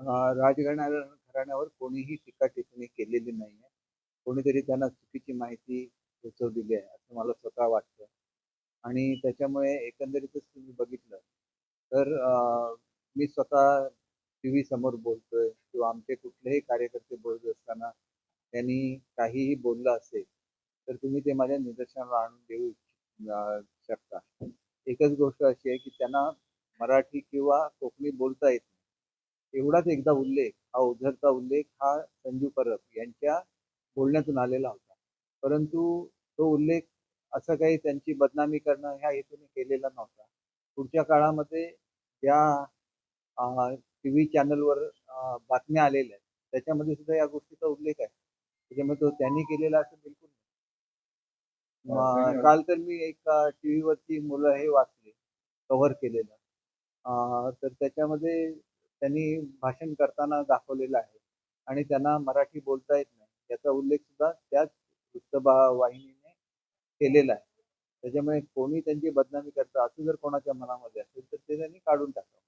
अं, राजघराण्या घराण्यावर कोणीही टीका टिप्पणी केलेली नाही आहे कोणीतरी त्यांना चुकीची माहिती पोचवलेली आहे असं मला स्वतः वाटतं. आणि त्याच्यामुळे एकंदरीतच तुम्ही बघितलं तर मी स्वतः टी व्ही समोर बोलतोय किंवा आमचे कुठलेही कार्यकर्ते बोलत असताना त्यांनी काहीही बोललं असेल तर तुम्ही ते माझ्या निदर्शनाला आणून देऊ शकता. एकच गोष्ट अशी आहे की त्यांना मराठी किंवा कोकणी बोलता येत एवढाच एकदा उल्लेख हा उझरचा उल्लेख हा संजू परब यांच्या बोलण्यातून आलेला होता. परंतु तो उल्लेख असं काही त्यांची बदनामी करणं ह्या हेतूने केलेला नव्हता. पुढच्या काळामध्ये ज्या टी व्ही चॅनलवर बातम्या आलेल्या आहेत त्याच्यामध्ये सुद्धा या गोष्टीचा उल्लेख आहे. त्याच्यामुळे तो त्यांनी केलेला असं बिलकुल काल तर मी एक टी व्हीवरती मुलं हे वाचले कव्हर केलेलं. तर त्याच्यामध्ये त्यांनी भाषण करताना दाखवलेलं आहे. आणि त्यांना मराठी बोलता येत नाही. याचा उल्लेख सुद्धा त्याच वृत्तवाहिनीने केलेला आहे. त्याच्यामुळे कोणी त्यांची बदनामी करतं असं जर कोणाच्या मनामध्ये असेल तर ते त्यांनी काढून टाकावं.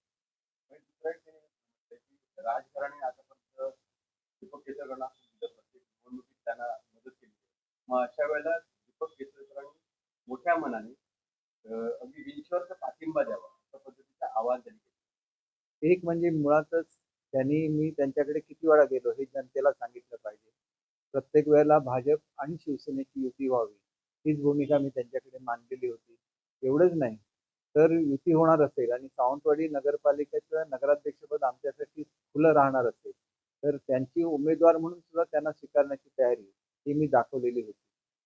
राजकारणी आतापर्यंत दीपक केसरकरांना प्रत्येक निवडणुकीत त्यांना मदत केली मग अशा वेळेला दीपक केसरकरांनी मोठ्या मनाने अगदी विंचवरचा पाठिंबा द्यावा अशा पद्धतीचा आवाज त्यांनी केला एक म्हणजे मुळातच त्यांनी मी त्यांच्याकडे किती वेळा गेलो हे जनतेला सांगितलं पाहिजे. प्रत्येक वेळेला भाजप आणि शिवसेनेची युती व्हावी हीच भूमिका मी त्यांच्याकडे मांडलेली होती. एवढंच नाही तर युती होणार असेल आणि सावंतवाडी नगरपालिकेचं नगराध्यक्षपद आमच्यासाठी खुलं राहणार असेल तर त्यांची उमेदवार म्हणून सुद्धा त्यांना स्वीकारण्याची तयारी ही मी दाखवलेली होती.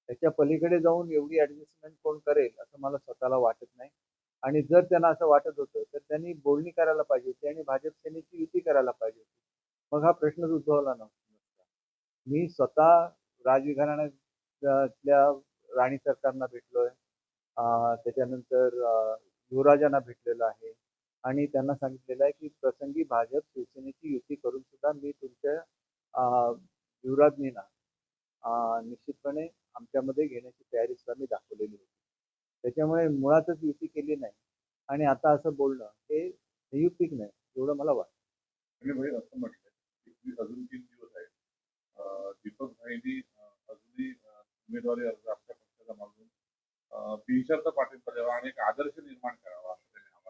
त्याच्या पलीकडे जाऊन एवढी ॲडजस्टमेंट कोण करेल असं मला स्वतःला वाटत नाही. आणि जर त्यांना असं वाटत होतं तर त्यांनी बोलणी करायला पाहिजे होती आणि भाजप सेनेची युती करायला पाहिजे होती. मग हा प्रश्नच उद्भवला नव्हता. मी स्वतः राजघराण्यातल्या राणी सरकारना भेटलोय. त्याच्यानंतर युवराजांना भेटलेलं आहे. आणि त्यांना सांगितलेलं आहे की प्रसंगी भाजप शिवसेनेची युती करून सुद्धा मी तुमच्या युवराजनीना निश्चितपणे आमच्यामध्ये घेण्याची तयारी सुद्धा मी दाखवलेली होती. त्याच्यामुळे मुळातच युती केली नाही. आणि आता असं बोलणं हे संयुक्तिक नाही एवढं मला वाटतं. असं म्हटलंय की अजून तीन दिवस आहेत. अं, दीपक भाईंनी अजूनही उमेदवारी अर्ज आपल्या पक्षाचा मागून बिनशर्त पाठिंबा द्यावा आणि एक आदर्श निर्माण करावा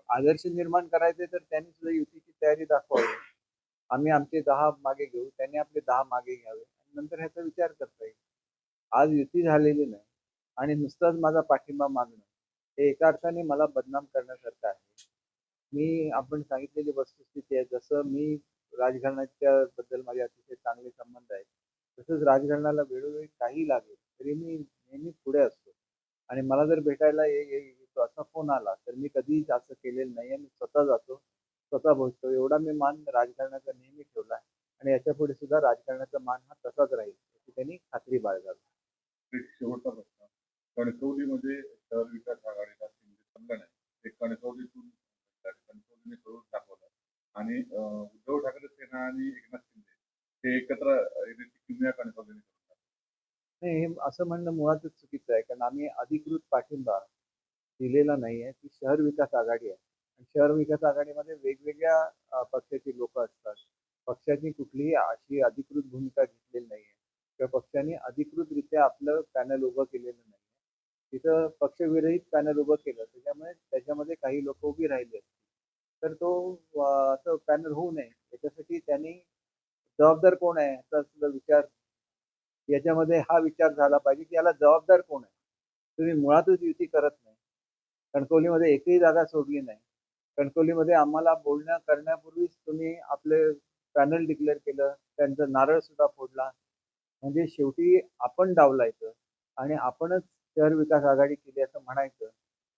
आदर्श निर्माण करायचे तर त्यांनी सुद्धा युतीची तयारी दाखवावी. आम्ही आमचे दहा मागे घेऊ त्यांनी आपले दहा मागे घ्यावे. आणि नंतर ह्याचा विचार करता येईल. आज युती झालेली नाही. आणि नुसताच माझा पाठिंबा मागणं हे एका अर्थाने मला बदनाम करण्यासारखं आहे. मी आपण सांगितलेली वस्तुस्थिती आहे जसं मी राजघराण्याच्या बद्दल माझे अतिशय चांगले संबंध आहेत तसंच राजघराण्याला वेळोवेळी काही लागेल तरी मी नेहमी पुढे असतो. आणि मला जर भेटायला ये- येतो असा फोन आला तर मी कधीच असं केलेलं नाही आहे मी स्वतः जातो स्वतः पोहोचतो एवढा मी मान राजकारणाचा नेहमी ठेवला आहे आणि याच्यापुढे सुद्धा राजकारणाचा मान हा तसाच राहील याची त्यांनी खात्री बाळगावी. शेवटचा प्रश्न. कणकवलीमध्ये शहर विकास आघाडीला शिंदे चाललं नाही. ते कणकवलीतून कणकवलीने करून दाखवलं. आणि उद्धव ठाकरे सेना आणि एकनाथ शिंदे ते एकत्र येण्याची किमया कणकवलीने नाही हे असं म्हणणं मुळातच चुकीचं आहे. कारण आम्ही अधिकृत पाठिंबा दिलेला नाही आहे ती शहर विकास आघाडी आहे. आणि शहर विकास आघाडीमध्ये वेगवेगळ्या पक्षाची लोक असतात. पक्षाची कुठलीही अशी अधिकृत भूमिका घेतलेली नाही आहे. किंवा पक्षाने अधिकृतरित्या आपलं पॅनल उभं केलेलं नाही तिथं पक्षविरहित पॅनल उभं केलं. त्याच्यामुळे त्याच्यामध्ये काही लोक उभी राहिले तर तो असं पॅनल होऊ नये. याच्यासाठी त्यांनी जबाबदार कोण आहे याचा सुद्धा विचार याच्यामध्ये हा विचार झाला पाहिजे की याला जबाबदार कोण आहे? तुम्ही मुळातच युती करत नाही. कणकवलीमध्ये एकही जागा सोडली नाही. कणकवलीमध्ये आम्हाला बोलण्या करण्यापूर्वीच तुम्ही आपले पॅनल डिक्लेअर केलं. त्यांचं नारळ सुद्धा फोडला. म्हणजे शेवटी आपण डावलायचं आणि आपणच शहर विकास आघाडी केली असं म्हणायचं.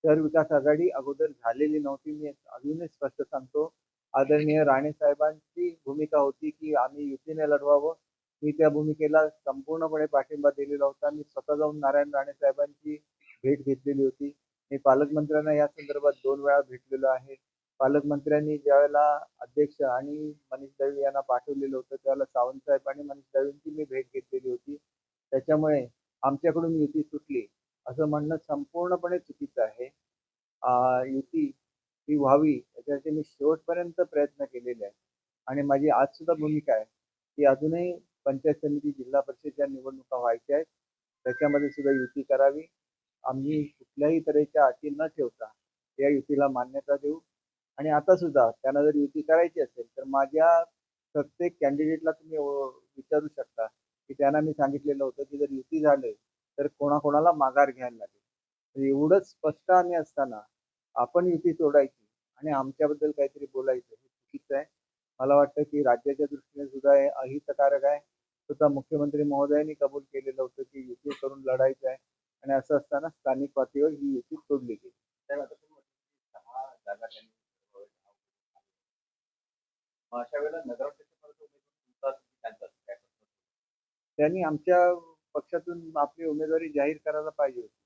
शहर विकास आघाडी अगोदर झालेली नव्हती मी अजूनही स्पष्ट सांगतो. आदरणीय राणे साहेबांची भूमिका होती की आम्ही युतीने लढवावं. मी त्या भूमिकेला संपूर्णपणे पाठिंबा दिलेला होता. मी स्वतः जाऊन नारायण राणे साहेबांची भेट घेतलेली होती. मी पालकमंत्र्यांना या संदर्भात दोन वेळा भेटलेलो आहे. पालकमंत्र्यांनी ज्यावेळेला अध्यक्ष आणि मनीष दळवी यांना पाठवलेलं होतं त्यावेळेला सावंत साहेब आणि मनीष दळवींची मी भेट घेतलेली होती. त्याच्यामुळे आमच्याकडून युती सुटली. असं म्हणणं संपूर्णपणे चुकीचं आहे. युती ही व्हावी याच्यासाठी मी शेवटपर्यंत प्रयत्न केलेले आहे. आणि माझी आज सुद्धा भूमिका आहे की अजूनही पंचायत समिती जिल्हा परिषदच्या निवडणुका व्हायच्या आहेत त्याच्यामध्ये सुद्धा युती करावी. आम्ही कुठल्याही तऱ्हेच्या अटी न ठेवता या युतीला मान्यता देऊ. आणि आता सुद्धा त्यांना जर युती करायची असेल तर माझ्या प्रत्येक कॅन्डिडेटला तुम्ही विचारू शकता की त्यांना मी सांगितलेलं होतं की जर युती झाले तर कोणाकोणाला माघार घ्यायला लागेल. तर एवढं स्पष्ट आम्ही असताना आपण युती तोडायची आणि आमच्याबद्दल काहीतरी बोलायचं हे चुकीचं आहे. मला वाटतं की राज्याच्या दृष्टीने सुद्धा हे अहितकारक आहे. सुद्धा मुख्यमंत्री महोदयांनी कबूल केलेलं होतं की युती करून लढायचं आहे आणि असं असताना स्थानिक पातळीवर ही युती तोडली गेली? त्यांनी आमच्या पक्षातून आपली उमेदवारी जाहीर करायला पाहिजे होती.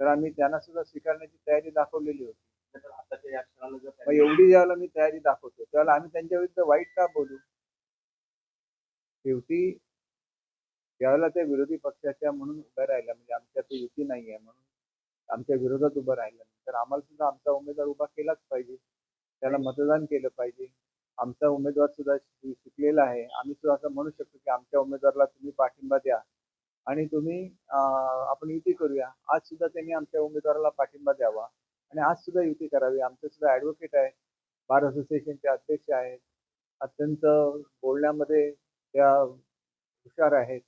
तर आम्ही त्यांना सुद्धा स्वीकारण्याची तयारी दाखवलेली होती. मग एवढी ज्यावेळेला मी तयारी दाखवतो त्यावेळेला आम्ही त्यांच्या विरुद्ध वाईट का बोलू? शेवटी ज्यावेळेला त्या विरोधी पक्षाच्या म्हणून उभ्या राहिल्या म्हणजे आमच्या ते युती नाही आहे म्हणून आमच्या विरोधात उभं राहिलं तर आम्हाला सुद्धा आमचा उमेदवार उभा केलाच पाहिजे. त्याला मतदान केलं पाहिजे. आमचा उमेदवार सुद्धा शिकलेला आहे. आम्ही सुद्धा असं म्हणू शकतो की आमच्या उमेदवाराला तुम्ही पाठिंबा द्या. आणि तुम्ही आपण युती करूया. आज सुद्धा त्यांनी आमच्या उमेदवाराला पाठिंबा द्यावा. आणि आज सुद्धा युती करावी. आमचे सुद्धा ॲडव्होकेट आहे. बार असोसिएशनचे अध्यक्ष आहेत. अत्यंत बोलण्यामध्ये त्या हुशार आहेत.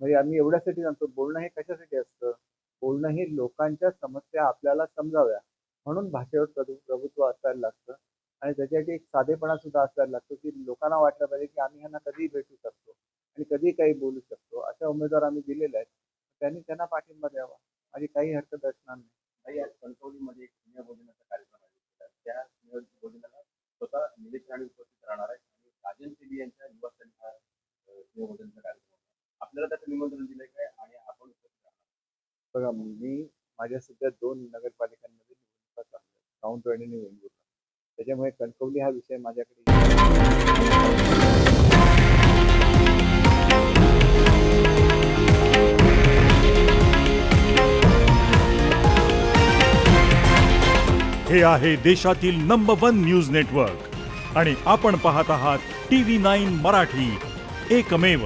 म्हणजे आम्ही एवढ्यासाठी सांगतो बोलणं हे कशासाठी असतं? बोलणं हे लोकांच्या समस्या आपल्याला समजाव्या. म्हणून भाषेवर प्रभु प्रभुत्व असायला लागतं. आणि त्याच्यासाठी एक साधेपणा सुद्धा असायला लागतो की लोकांना वाटलं पाहिजे की आम्ही ह्यांना कधीही भेटू शकतो आणि कधीही काही बोलू शकतो. अशा उमेदवार आम्ही दिलेले आहेत. त्यांनी त्यांना पाठिंबा द्यावा. माझी काही हरकत असणार नाही. ताई, आज कणकवलीमध्ये एक स्नेहभोजनाचा कार्यक्रम. त्या स्नेहभोजनाला स्वतः निलेश राणे उपस्थित राहणार आहेत आणि राजन सिंग यांच्या निवासस्थानी हा अं, स्नेहभोजनाचा कार्यक्रम आहे. आपल्याला त्याचं निमंत्रण दिलंय काय? आणि आपण उपस्थित राहणार बघा मी माझ्या सध्या दोन नगरपालिकांमध्ये निवडणुका चालू आहेत. सावंतवाडी आणि वेंगुर्ला त्याच्यामुळे कणकवली हा विषय माझ्याकडे हे आहे देशातील नंबर वन न्यूज नेटवर्क आणि आपण पाहत आहात टी व्ही नाईन मराठी. एकमेव.